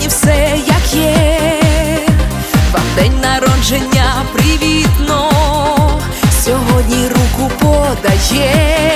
плані все як є, вам день народження привітно, сьогодні руку подає,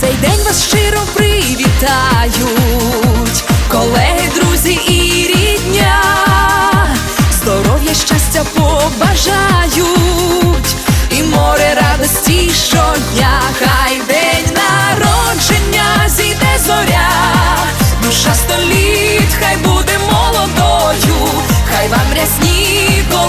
цей день вас щиро привітають, колеги, друзі і рідня, здоров'я, щастя побажають, і море радості щодня, хай день народження зійде зоря, душа століття.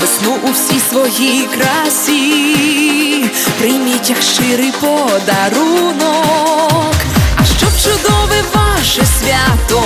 весну у всій своїй красі, прийміть як щирий подарунок,